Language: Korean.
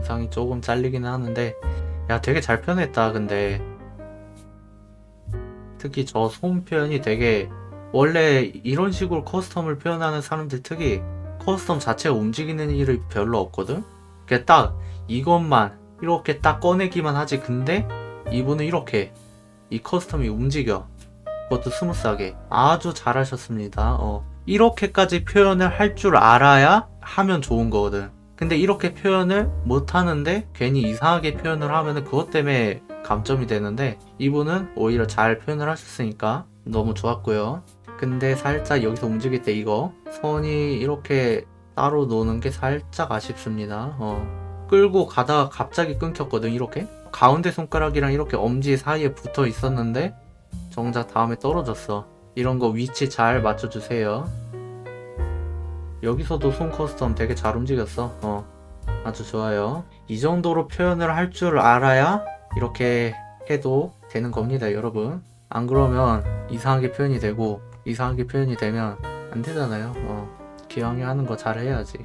영상이 조금 잘리긴 하는데 야 되게 잘 표현했다 근데 특히 저손 표현이 되게 원래 이런 식으로 커스텀을 표현하는 사람들 특히 커스텀 자체가 움직이는 일이 별로 없거든? 그냥 딱 이것만 이렇게 딱 꺼내기만 하지 근데 이분은 이렇게 이 커스텀이 움직여 그것도 스무스하게 아주 잘하셨습니다 어. 이렇게까지 표현을 할 줄 알아야 하면 좋은 거거든 근데 이렇게 표현을 못 하는데 괜히 이상하게 표현을 하면은 그것 때문에 감점이 되는데 이분은 오히려 잘 표현을 하셨으니까 너무 좋았고요. 근데 살짝 여기서 움직일 때 이거 선이 이렇게 따로 노는 게 살짝 아쉽습니다. 어. 끌고 가다가 갑자기 끊겼거든 이렇게? 가운데 손가락이랑 이렇게 엄지 사이에 붙어 있었는데 정작 다음에 떨어졌어. 이런 거 위치 잘 맞춰주세요 여기서도 손 커스텀 되게 잘 움직였어. 어 아주 좋아요. 이 정도로 표현을 할 줄 알아야 이렇게 해도 되는 겁니다 여러분. 안 그러면 이상하게 표현이 되고 이상하게 표현이 되면 안 되잖아요. 어 기왕에 하는 거 잘 해야지